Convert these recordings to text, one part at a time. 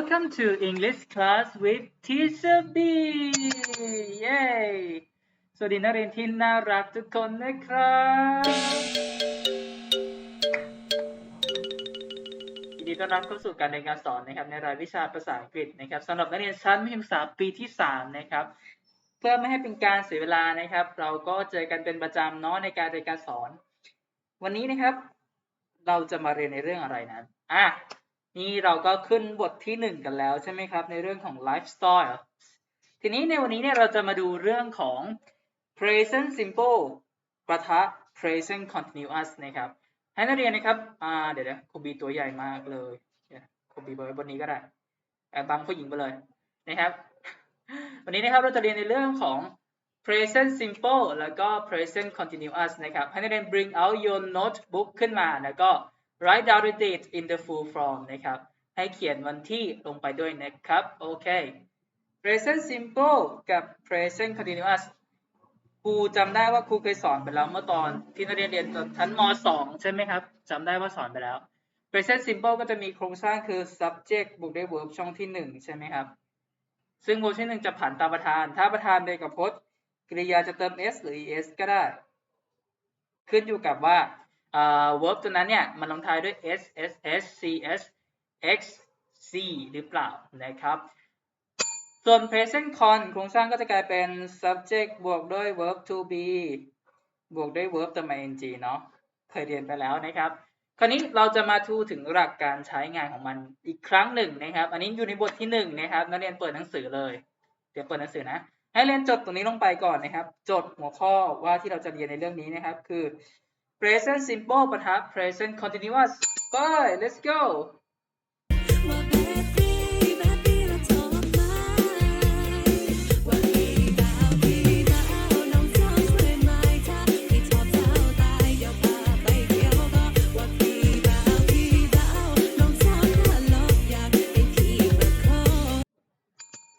welcome to English class with Teacher B เย้สวัสดีนักเรียนที่น่ารักทุกคนนะครับ ยินดีต้อนรับเข้าสู่การเรียนการสอนนะครับ ในรายวิชาภาษาอังกฤษนะครับสำหรับนักเรียนชั้นมัธยมศึกษาปีที่ 3 นะครับ เพื่อไม่ให้เป็นการเสียเวลานะครับ เราก็เจอกันเป็นประจำเนาะในการเรียนการสอน วันนี้นะครับ เราจะมาเรียนในเรื่องอะไรนั้นอะ นี่เราก็ขึ้นบทที่หนึ่งกันแล้วใช่ไหมครับ ในเรื่องของ lifestyle ทีนี้ในวันนี้เนี่ยเราจะมาดูเรื่องของ present simple ปะทะ present continuous นะครับ ให้นักเรียนนะครับอ่าเดี๋ยวนะครูบีตัวใหญ่มากเลยครูบีไว้บนนี้ก็ได้แอบบังผู้หญิงไปเลยนะครับ วันนี้นะครับเราจะเรียนในเรื่องของ present simple แล้วก็ present continuous นะครับ ให้นักเรียน bring out your notebook ขึ้นมาแล้วก็ write down the date in the full form นะครับ ให้เขียนวันที่ลงไปด้วยนะครับ โอเค present simple กับ present continuous ครูจำได้ว่าครูเคยสอนไปแล้วเมื่อตอนที่นักเรียนเรียนตอนชั้นม .2 ใช่ไหมครับจำได้ว่าสอนไปแล้ว present simple ก็จะมีโครงสร้างคือ subject บวกด้วย verb ช่องที่ 1 ใช่ไหมครับ ซึ่ง verb ที่ 1 จะผ่านตามประธาน ถ้าประธานเป็นกับพจน์กริยาจะเติม s หรือ es ก็ได้ ขึ้นอยู่กับว่า อ่า verb ตัวนั้นเนี่ยมันลงท้ายด้วย s s s c s x c หรือเปล่านะครับ ส่วน present con โครงสร้างก็จะกลายเป็น subject บวกด้วย verb to be บวกด้วย verb เติม ing เนาะเคยเรียนไปแล้วนะครับคราวนี้เราจะมาทูถึงหลักการใช้งานของมันอีกครั้งหนึ่งนะครับ อันนี้อยู่ในบทที่หนึ่งนะครับนักเรียนเปิดหนังสือเลย เดี๋ยวเปิดหนังสือนะ ให้เรียนจดตรงนี้ลงไปก่อนนะครับ จดหัวข้อว่าที่เราจะเรียนในเรื่องนี้นะครับ คือ present simple ปะทะ present continuous ไป let's go ว่า baby baby เราโทรมาว่าพี่บ่าวพี่บ่าวน้องชอบช่วยไหมถ้าพี่ชอบสาวตายเดี๋ยวพาไปเที่ยวก็ว่าพี่บ่าวพี่บ่าวน้องชอบน่าลบอยากให้พี่มาขอ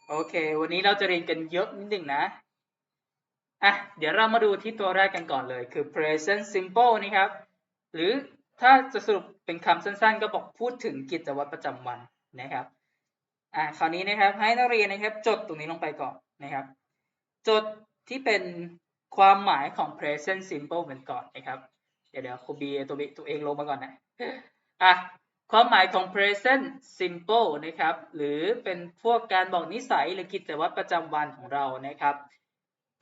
โอเค วันนี้เราจะเรียนกันเยอะนิดหนึ่งนะ อะเดี๋ยวเรามาดูที่ตัวแรกกันก่อนเลยคือ present simple นะครับ หรือถ้าจะสรุปเป็นคำสั้นๆ ก็บอกพูดถึงกิจวัตรประจำวันนะครับอะคราวนี้นะครับให้นักเรียนนะครับจดตรงนี้ลงไปก่อนนะครับ จดที่เป็นความหมายของ present simple กันก่อนนะครับ เดี๋ยวเดี๋ยวครูบีตัวตัวเองลงมาก่อนนะอะความหมายของ present simple นะครับ หรือเป็นพวกการบอกนิสัยหรือกิจวัตรประจำวันของเรานะครับ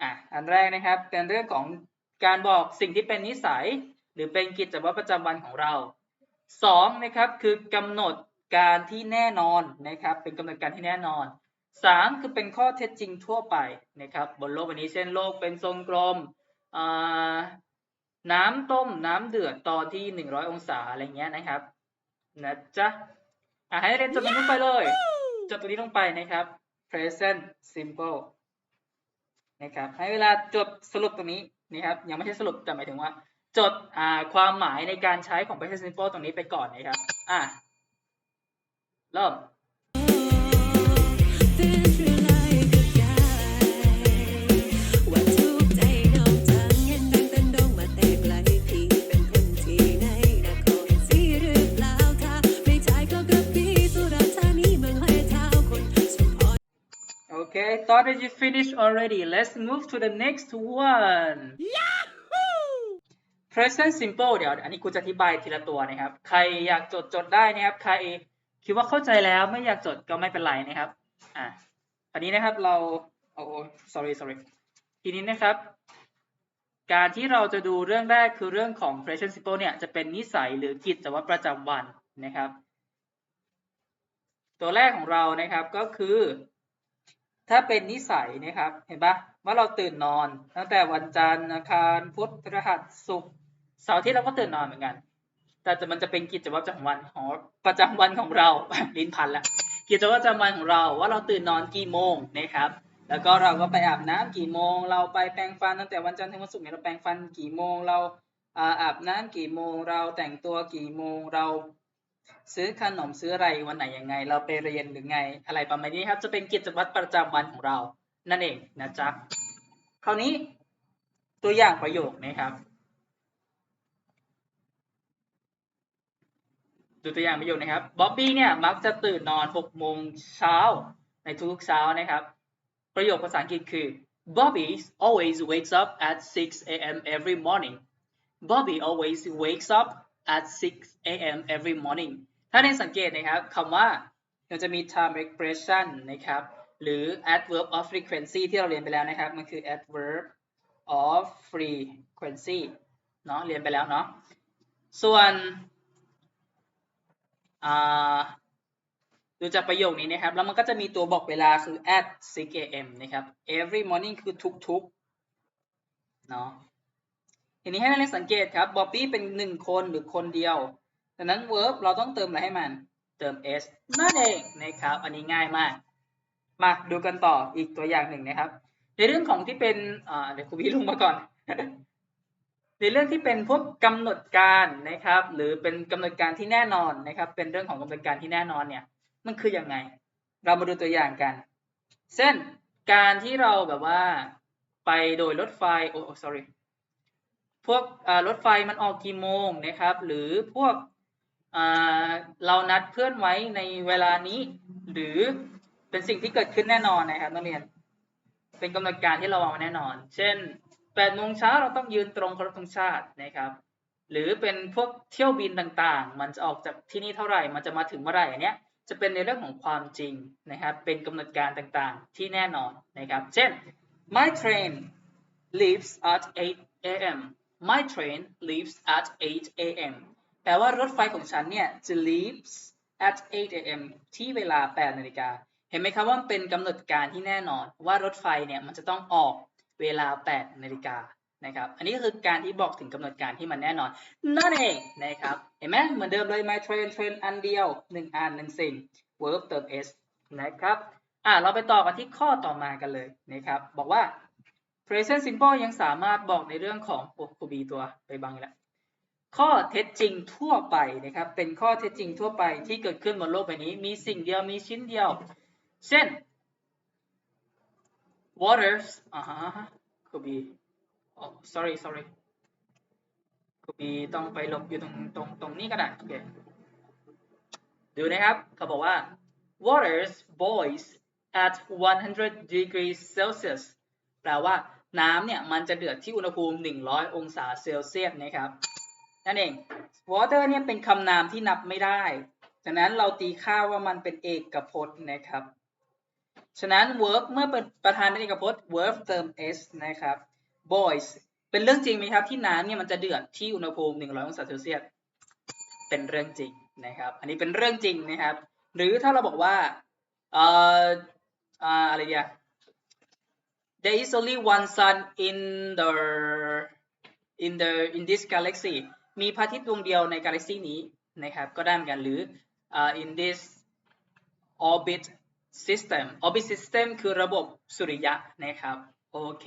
อะอันแรกนะครับเป็นเรื่องของการบอกสิ่งที่เป็นนิสัย หรือเป็นกิจวัตรประจำวันของเราสองนะครับคือกำหนดการที่แน่นอนนะครับ เป็นกำหนดการที่แน่นอนสามคือเป็นข้อเท็จจริงทั่วไปนะครับ บนโลกวันนี้เช่นโลกเป็นทรงกลมน้ำต้มน้ำเดือดตอนที่ 100 องศาอะไรเงี้ยนะครับนะจ๊ะอะให้เรียนจดตรงนี้ลงไปเลยจดตรงนี้ลงไปนะครับ present simple นะครับ ให้เวลาจดสรุปตรงนี้นะครับ ยังไม่ใช่สรุปแต่หมายถึงว่า จดาความหมายในการใช้ของ present simple ตรงนี้ไปก่อนนะครับ อะเริ่ม Okay, thought that you finished already. Let's move to the next one. Present simple เดี๋ยวอันนี้กูจะอธิบายทีละตัวนะครับ ใครอยากจดจดได้นะครับ ใครคิดว่าเข้าใจแล้วไม่อยากจดก็ไม่เป็นไรนะครับ อะอันนี้นะครับเราโอ้ sorry sorry ทีนี้นะครับ การที่เราจะดูเรื่องแรกคือเรื่องของ present simple เนี่ยจะเป็นนิสัยหรือกิจวัตรประจำวันนะครับ ตัวแรกของเรานะครับก็คือ ถ้าเป็นนิสัยนะครับเห็นปะว่าเราตื่นนอน ตั้งแต่วันจันทร์อังคารพุธพฤหัสศุกร์เสาร์อาที่เราก็ตื่นนอนเหมือนกัน แต่จะมันจะเป็นกิจวัตรประจำวันของประจำวันของเรา ลิ้นพันละกิจวัตรประจำวันของเราว่าเราตื่นนอนกี่โมงนะครับ แล้วก็เราก็ไปอาบน้ำกี่โมง เราไปแปรงฟันตั้งแต่วันจันทร์ถึงวันศุกร์เนี่ยเราแปรงฟันกี่โมงเราอาอาบน้ำกี่โมง เราแต่งตัวกี่โมงเรา ซื้อขนมซื้ออะไรวันไหนยังไง เราไปเรียนหรือไง อะไรประมาณนี้ครับ จะเป็นกิจวัตรประจำวันของเรา นั่นเองนะจ๊ะคราวนี้ตัวอย่างประโยคนะครับ ดูตัวอย่างประโยคนะครับบ๊อบบี้เนี่ยมักจะตื่นนอน6โมงเช้าในทุกๆเช้านะครับ ประโยคภาษาอังกฤษคือ Bobby always wakes up at 6 a.m. every morning Bobby always wakes up at 6 a.m. every morning ถ้าได้สังเกตนะครับคำว่ามันจะมี time expression นะครับ หรือ adverb of frequency ที่เราเรียนไปแล้วนะครับ มันคือ adverb of frequency เนาะเรียนไปแล้วเนาะ ส่วนดูจากประโยคนี้นะครับ แล้วมันก็จะมีตัวบอกเวลาคือ at 6 a.m. นะครับ every morning คือทุกๆ เนาะทีนี้ให้นักเรียนสังเกตครับบ๊อบบี้เป็นหนึ่งคนหรือคนเดียว ดังนั้น verb เราต้องเติมอะไรให้มัน เติม s นั่นเองนะครับ อันนี้ง่ายมาก มาดูกันต่ออีกตัวอย่างหนึ่งนะครับ ในเรื่องของที่เป็นเดี๋ยวครูพี่ลงมาก่อน ในเรื่องที่เป็นพวกกำหนดการนะครับ หรือเป็นกำหนดการที่แน่นอนนะครับ เป็นเรื่องของกำหนดการที่แน่นอนเนี่ย มันคือยังไง เรามาดูตัวอย่างกัน เช่น การที่เราแบบว่าไปโดยรถไฟ โอ้ sorry พวกอ่ารถไฟมันออกกี่โมงนะครับ หรือพวก เรานัดเพื่อนไว้ในเวลานี้ หรือเป็นสิ่งที่เกิดขึ้นแน่นอนนะครับนักเรียน เป็นกำหนดการที่เราวางไว้แน่นอน เช่น8โมงเช้าเราต้องยืนตรงเคารพธงชาตินะครับ หรือเป็นพวกเที่ยวบินต่างๆ มันจะออกจากที่นี่เท่าไหร่ มันจะมาถึงเมื่อไหร่อันเนี้ยจะเป็นในเรื่องของความจริงนะครับ เป็นกำหนดการต่างๆ ที่แน่นอนนะครับ เช่น my train leaves at 8 a.m. my train leaves at 8 a.m. แปลว่ารถไฟของฉันเนี่ยจะ leaves at 8 a.m. ที่เวลา8นาฬิกาเห็นไหมครับว่ามันเป็นกำหนดการที่แน่นอนว่ารถไฟเนี่ยมันจะต้องออกเวลา8นาฬิกานะครับ อันนี้ก็คือการที่บอกถึงกำหนดการที่มันแน่นอน นั่นเองนะครับ เห็นไหมเหมือนเดิมเลย my train train อันเดียวหนึ่งอันหนึ่งสิ่ง verb เติม s นะครับ อะเราไปต่อกันที่ข้อต่อมากันเลยนะครับ บอกว่า present simple ยังสามารถบอกในเรื่องของโอ้ครูบีตัวไปบังอีกแล้ว ข้อเท็จจริงทั่วไปนะครับ เป็นข้อเท็จจริงทั่วไปที่เกิดขึ้นบนโลกใบนี้ มีสิ่งเดียวมีชิ้นเดียว เช่น waters อ่าฮะครูบีอ๋อ sorry sorry ครูบีต้องไปหลบอยู่ตรงตรงตรงนี้ก็ได้โอเคดูนะครับเขาบอกว่า waters boils at 100 degrees Celsius แปลว่าน้ำเนี่ยมันจะเดือดที่อุณหภูมิ 100 องศาเซลเซียสนะครับ นั่นเอง water เนี่ยเป็นคำนามที่นับไม่ได้ ฉะนั้นเราตีค่าว่ามันเป็นเอกพจน์นะครับ ฉะนั้น verb เมื่อเป็นประธานเป็นเอกพจน์ verb เติม s นะครับ boils เป็นเรื่องจริงไหมครับที่น้ำเนี่ยมันจะเดือดที่อุณหภูมิ 100 องศาเซลเซียส เป็นเรื่องจริงนะครับ อันนี้เป็นเรื่องจริงนะครับ หรือถ้าเราบอกว่าเอ่ออ่าอะไรเนี่ย there is only one sun in the in the in this galaxy มีพระอาทิตย์ดวงเดียวในกาแล็กซีนี้นะครับก็ได้เหมือนกันหรืออ่า in this orbit system orbit system คือระบบสุริยะนะครับโอเค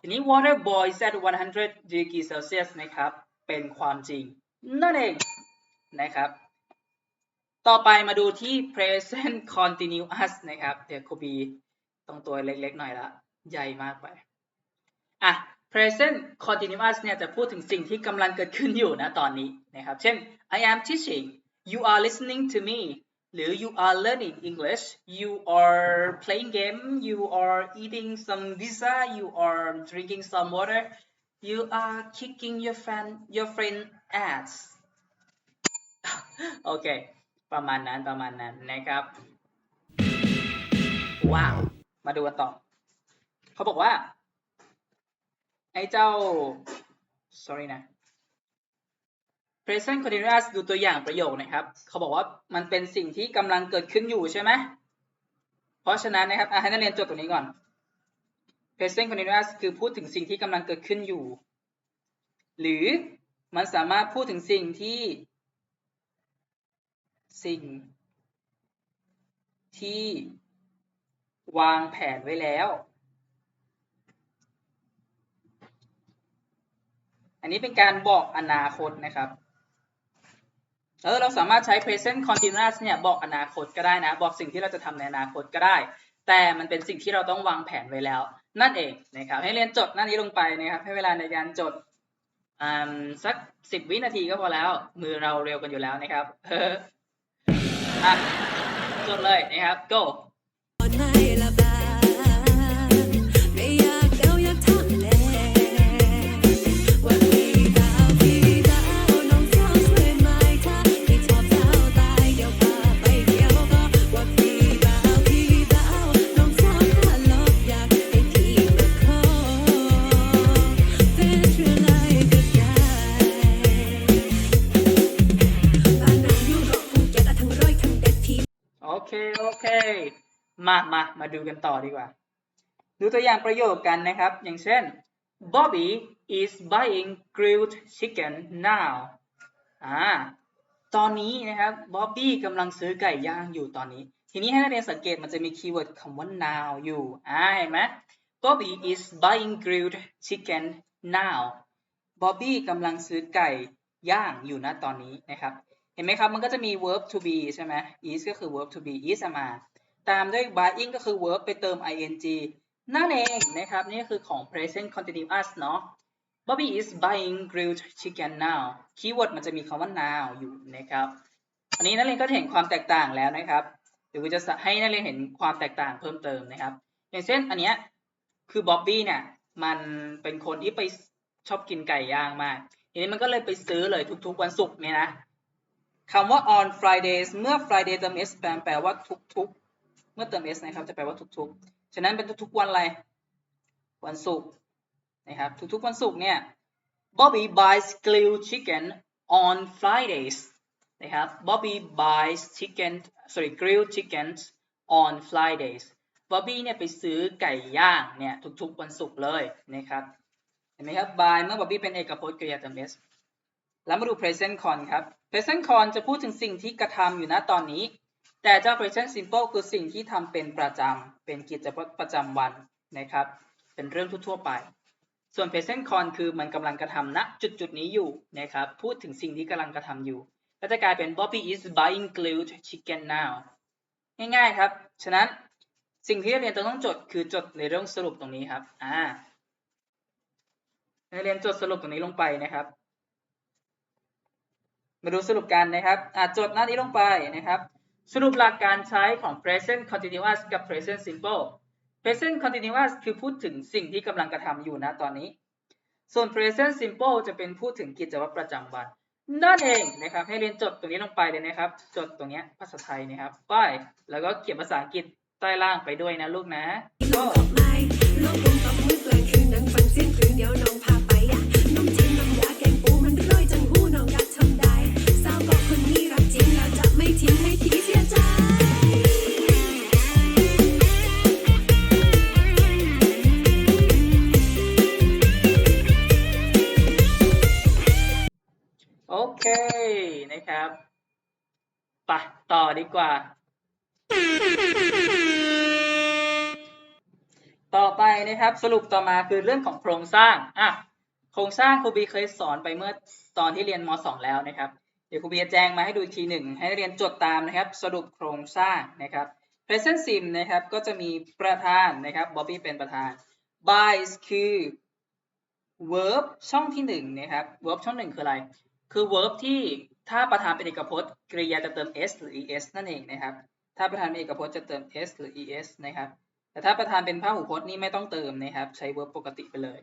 ทีนี้ water boils at 100 degrees Celsius นะครับเป็นความจริงนั่นเองนะครับต่อไปมาดูที่ present continuous นะครับเดี๋ยวคบีต้องตัวเล็กๆหน่อยละ ใหญ่มากไปอะ present continuous เนี่ยจะพูดถึงสิ่งที่กำลังเกิดขึ้นอยู่นะตอนนี้นะครับ เช่น I am teaching you are listening to me หรือ you are learning English you are playing game you are eating some pizza you are drinking some water you are kicking your friend your friend ass โอเค ประมาณนั้นประมาณนั้นนะครับ ว้าว มาดูกันต่อ เขาบอกว่า ไอ้เจ้า sorry นะ present continuous ดูตัวอย่างประโยคนะครับ เขาบอกว่ามันเป็นสิ่งที่กำลังเกิดขึ้นอยู่ใช่ไหม เพราะฉะนั้นนะครับให้นักเรียนจดตรงนี้ก่อน present continuous คือพูดถึงสิ่งที่กำลังเกิดขึ้นอยู่ หรือมันสามารถพูดถึงสิ่งที่ สิ่ง ที่วางแผนไว้แล้ว อันนี้เป็นการบอกอนาคตนะครับ เออเราสามารถใช้ present continuous เนี่ยบอกอนาคตก็ได้นะ บอกสิ่งที่เราจะทำในอนาคตก็ได้ แต่มันเป็นสิ่งที่เราต้องวางแผนไว้แล้ว นั่นเองนะครับ ให้เรียนจดหน้านี้ลงไปนะครับ ให้เวลาในการจดอ่าสักสิบวินาทีก็พอแล้ว มือเราเร็วกันอยู่แล้วนะครับ เออจดเลยนะครับ go มามามาดูกันต่อดีกว่า ดูตัวอย่างประโยคกันนะครับ อย่างเช่น Bobby is buying grilled chicken now อ่าตอนนี้นะครับ Bobby กำลังซื้อไก่ย่างอยู่ตอนนี้ ทีนี้ให้นักเรียนสังเกตมันจะมีคีย์เวิร์ดคำว่า now อยู่อ่าเห็นไหม Bobby is buying grilled chicken now Bobby กำลังซื้อไก่ย่างอยู่ณตอนนี้นะครับ เห็นไหมครับ มันก็จะมี verb to be ใช่ไหม is ก็คือ verb to be is มา ตามด้วย buying ก็คือ verb ไปเติม ing นั่นเองนะครับ นี่คือของ present continuous เนาะ Bobby is buying grilled chicken now คีย์เวิร์ดมันจะมีคำว่า now อยู่นะครับอันนี้นักเรียนก็เห็นความแตกต่างแล้วนะครับเดี๋ยวจะให้นักเรียนเห็นความแตกต่างเพิ่มเติมนะครับ อย่างเช่นอันเนี้ยคือ Bobby เนี่ยมันเป็นคนที่ไปชอบกินไก่ย่างมากทีนี้มันก็เลยไปซื้อเลยทุกๆวันศุกร์เนี่ยนะคำว่า on Fridays เมื่อ Friday เติม s แปลแปลว่าทุกๆ เมื่อเติม s นะครับจะแปลว่าทุกๆ ฉะนั้นเป็นทุกๆวันอะไร วันศุกร์นะครับ ทุกๆวันศุกร์เนี่ย Bobby buys grilled chicken on Fridays นะครับ Bobby buys chicken sorry grilled chickens on Fridays Bobby เนี่ยไปซื้อไก่ย่างเนี่ยทุกๆวันศุกร์เลยนะครับเห็นไหมครับ by เมื่อ Bobby เป็นเอกพจน์กริยาเติม s แล้วมาดู present con ครับ present con จะพูดถึงสิ่งที่กระทำอยู่ณตอนนี้ แต่เจ้า present simple คือสิ่งที่ทำเป็นประจำ เป็นกิจวัตรประจำวันนะครับ เป็นเรื่องทั่วๆไป ส่วน present con คือมันกำลังกระทำณจุดจุดนี้อยู่นะครับ พูดถึงสิ่งที่กำลังกระทำอยู่ ก็จะกลายเป็น Bobby is buying grilled chicken now ง่ายๆครับ ฉะนั้นสิ่งที่นักเรียนต้องจดคือจดในเรื่องสรุปตรงนี้ครับ อ่านักเรียนจดสรุปตรงนี้ลงไปนะครับ มาดูสรุปกันนะครับอะจดหน้านี้ลงไปนะครับ สรุปหลักการใช้ของ present continuous กับ present simple present continuous คือพูดถึงสิ่งที่กำลังกระทำอยู่นะตอนนี้ ส่วน present simple จะเป็นพูดถึงกิจวัตรประจำวันนั่นเองนะครับให้เรียนจดตรงนี้ลงไปเลยนะครับ จดตรงเนี้ยภาษาไทยนะครับป้ายแล้วก็เขียนภาษาอังกฤษใต้ล่างไปด้วยนะลูกนะ ครับ สรุปต่อมาคือเรื่องของโครงสร้างอะโครงสร้างครูบีเคยสอนไปเมื่อตอนที่เรียนม .2 แล้วนะครับ เดี๋ยวครูบีจะแจ้งมาให้ดูอีกทีหนึ่งให้นักเรียนจดตามนะครับ สรุปโครงสร้างนะครับ present sim นะครับก็จะมีประธานนะครับ Bobby เป็นประธาน buys คือ verb ช่องที่หนึ่งนะครับ verb ช่องหนึ่งคืออะไร คือ verb ที่ถ้าประธานเป็นเอกพจน์กริยาจะเติม s หรือ es นั่นเองนะครับ ถ้าประธานเป็นเอกพจน์จะเติม s หรือ es นะครับ แต่ถ้าประธานเป็นพหูพจน์นี่ไม่ต้องเติมนะครับ ใช้ verb ปกติไปเลย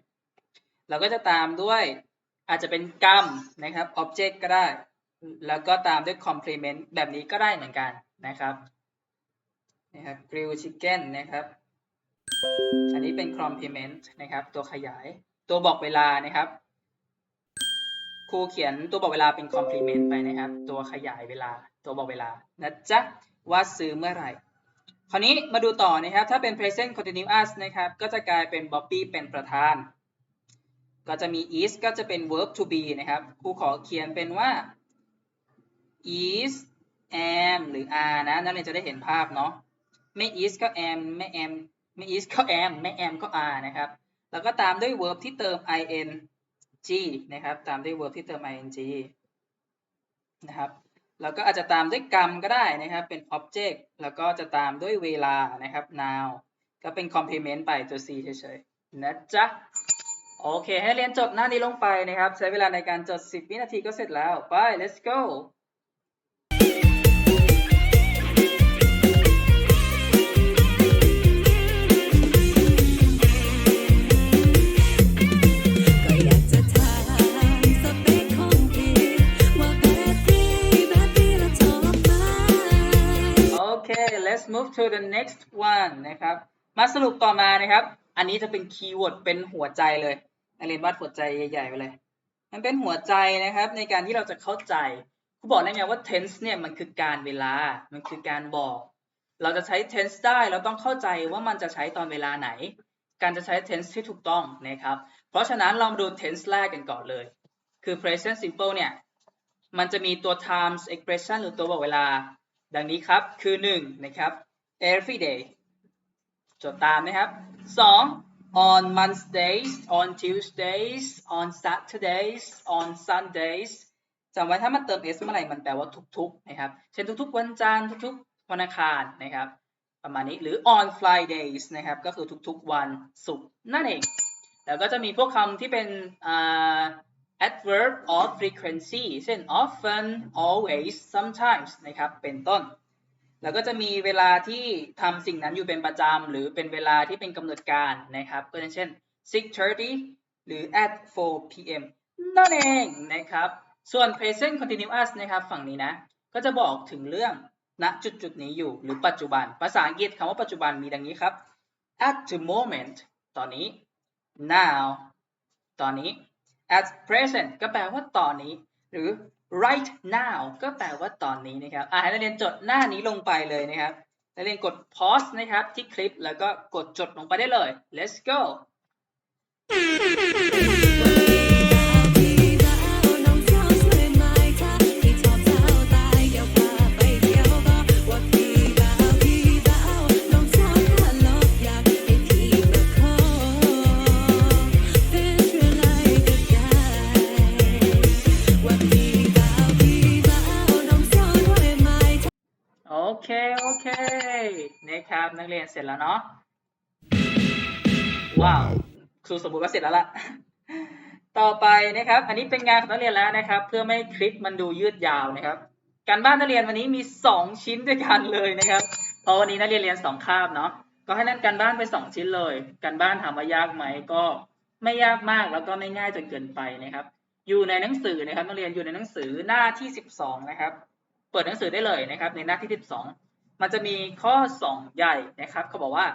เราก็จะตามด้วยอาจจะเป็นกรรมนะครับ object ก็ได้ แล้วก็ตามด้วย complement แบบนี้ก็ได้เหมือนกันนะครับนะครับ grill chicken นะครับ อันนี้เป็น complement นะครับ ตัวขยาย ตัวบอกเวลานะครับ ครูเขียนตัวบอกเวลาเป็น complement ไปนะครับ ตัวขยายเวลา ตัวบอกเวลานะจ๊ะว่าซื้อเมื่อไหร่ คราวนี้มาดูต่อนะครับ ถ้าเป็น present continuous นะครับ ก็จะกลายเป็น Bobby เป็นประธาน ก็จะมี is ก็จะเป็น verb to be นะครับครูขอเขียนเป็นว่า is am หรือ are นะ นักเรียนจะได้เห็นภาพเนาะ ไม่ is ก็ am ไม่ am ไม่ is ก็ am ไม่ am ก็ are นะครับ แล้วก็ตามด้วย verb ที่เติม ing นะครับ ตามด้วย verb ที่เติม ing นะครับ แล้วก็อาจจะตามด้วยกรรมก็ได้นะครับ เป็น object แล้วก็จะตามด้วยเวลานะครับ now ก็เป็น complement ไปตัว c เฉยๆนะจ๊ะ โอเค ให้เรียนจบหน้านี้ลงไปนะครับ ใช้เวลาในการจด 10 วินาทีก็เสร็จแล้ว ไป let's go let's move to the next one นะครับ มาสรุปต่อมานะครับ อันนี้จะเป็นคีย์เวิร์ดเป็นหัวใจเลยนักเรียนวาดหัวใจใหญ่ๆไปเลย มันเป็นหัวใจนะครับในการที่เราจะเข้าใจครูบอกได้ไงว่า tense เนี่ยมันคือการเวลา มันคือการบอก เราจะใช้ tense ได้ เราต้องเข้าใจว่ามันจะใช้ตอนเวลาไหน การจะใช้ tense ที่ถูกต้องนะครับ เพราะฉะนั้นเรามาดู tense แรกกันก่อนเลย คือ present simple เนี่ย มันจะมีตัว times expression หรือตัวบอกเวลา ดังนี้ครับคือ1นะครับ every day จดตามนะครับ 2 on Mondays on Tuesdays on Saturdays on Sundays จำไว้ถ้ามันเติม s เมื่อไหร่มันแปลว่าทุกๆนะครับเช่นทุกๆ วันจันทร์ทุกๆ วันอังคารนะครับ ประมาณนี้หรือ on Fridays นะครับก็คือทุกๆ วันศุกร์นั่นเอง แล้วก็จะมีพวกคำที่เป็นอ่า adverb of frequency เช่น often always sometimes นะครับ เป็นต้น แล้วก็จะมีเวลาที่ทำสิ่งนั้นอยู่เป็นประจำ หรือเป็นเวลาที่เป็นกำหนดการนะครับ ก็เช่น 6:30 หรือ at 4 p.m. นั่นเองนะครับ ส่วน present continuous นะครับฝั่งนี้นะ ก็จะบอกถึงเรื่องณจุดจุดนี้อยู่หรือปัจจุบัน ภาษาอังกฤษคำว่าปัจจุบันมีดังนี้ครับ at the moment ตอนนี้ now ตอนนี้ at present ก็แปลว่าตอนนี้ หรือ right now ก็แปลว่าตอนนี้นะครับอ่าให้นักเรียนจดหน้านี้ลงไปเลยนะครับนักเรียนกด pause นะครับที่คลิปแล้วก็กดจดลงไปได้เลย let's go เค โอเคนะครับ นักเรียนเสร็จแล้วเนาะว้าวครูสมบูรณ์ว่าเสร็จแล้วล่ะ ต่อไปนะครับ อันนี้เป็นงานของนักเรียนแล้วนะครับ เพื่อไม่ให้คลิปมันดูยืดยาวนะครับ การบ้านนักเรียนวันนี้มี 2 ชิ้นด้วยกันเลยนะครับเพราะวันนี้นักเรียนเรียน2คาบเนาะก็ให้นั่นการบ้านไป 2 ชิ้นเลย การบ้านถามว่ายากไหมก็ไม่ยากมากแล้วก็ไม่ง่ายจนเกินไปนะครับ อยู่ในหนังสือนะครับนักเรียนอยู่ในหนังสือหน้าที่ 12 นะครับ เปิดหนังสือได้เลยนะครับในหน้าที่ 12 มันจะมีข้อ 2 ใหญ่นะครับเขาบอกว่า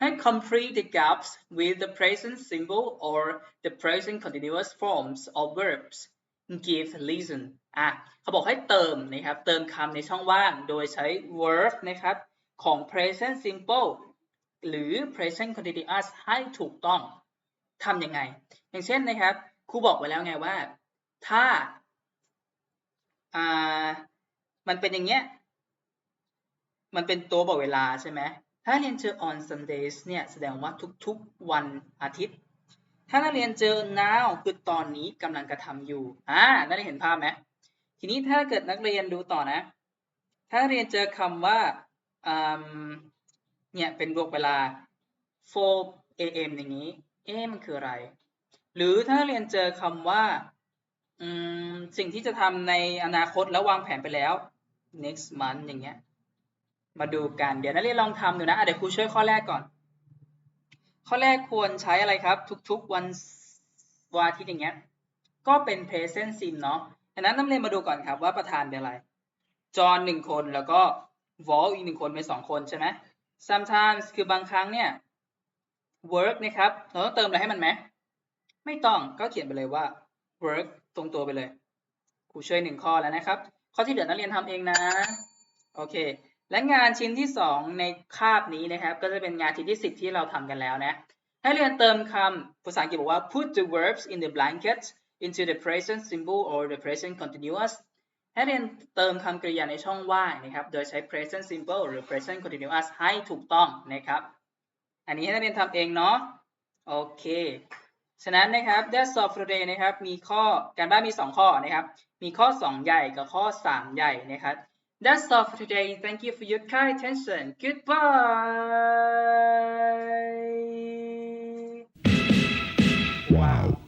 ให้ complete the gaps with the present simple or the present continuous forms of verbs give reason อะเขาบอกให้เติมนะครับเติมคำในช่องว่างโดยใช้ verb นะครับของ present simple หรือ present continuous ให้ถูกต้องทำยังไง อย่างเช่นนะครับครูบอกไว้แล้วไงว่า ถ้าอ่า มันเป็นอย่างเงี้ย มันเป็นตัวบอกเวลาใช่ไหมถ้าเรียนเจอ on Sundays เนี่ยแสดงว่าทุกๆวันอาทิตย์ ถ้านักเรียนเจอ now คือตอนนี้กำลังกระทำอยู่ อ่า นักเรียนเห็นภาพไหมทีนี้ถ้าเกิดนักเรียนดูต่อนะ ถ้านักเรียนเจอคำว่าเนี่ยเป็นบวกเวลา 4 a.m. อย่างนี้ เอ๊ะมันคืออะไร หรือถ้าเรียนเจอคำว่าสิ่งที่จะทำในอนาคตแล้ววางแผนไปแล้ว next month อย่างเงี้ย มาดูกัน เดี๋ยวนักเรียนลองทำดูนะะเดี๋ยวครูช่วยข้อแรกก่อน ข้อแรกควรใช้อะไรครับ ทุกๆวันวันอาทิตย์อย่างเงี้ย ก็เป็น present sim เนาะดังนั้นนักเรียนมาดูก่อนครับว่าประธานเป็นอะไร จอห์นหนึ่งคนแล้วก็ vol อีกหนึ่งคนเป็นสองคนใช่ไหม sometimes คือบางครั้งเนี่ย work นะครับ เราต้องเติมอะไรให้มันไหม ไม่ต้อง ก็เขียนไปเลยว่า work ตรงตัวไปเลย ครูช่วยหนึ่งข้อแล้วนะครับ ข้อที่เหลือนักเรียนทำเองนะ โอเค และงานชิ้นที่ 2 ในคาบนี้นะครับ ก็จะเป็นงานชิ้นที่ 10 ที่เราทำกันแล้วนะ ให้เรียนเติมคำภาษาอังกฤษบอกว่า put the verbs in the blanket into the present simple or the present continuous ให้เรียนเติมคำกริยาในช่องว่างนะครับ โดยใช้ present simple หรือ present continuous ให้ถูกต้องนะครับ อันนี้ให้นักเรียนทำเองเนาะ โอเค ฉะนั้นนะครับ t h a t s all for today นะครับ มีข้อการบ้านมี 2 ข้อนะครับ มีข้อ 2 ใหญ่กับข้อ 3 ใหญ่นะครับ That's all for today. Thank you for your kind attention. Goodbye. Wow.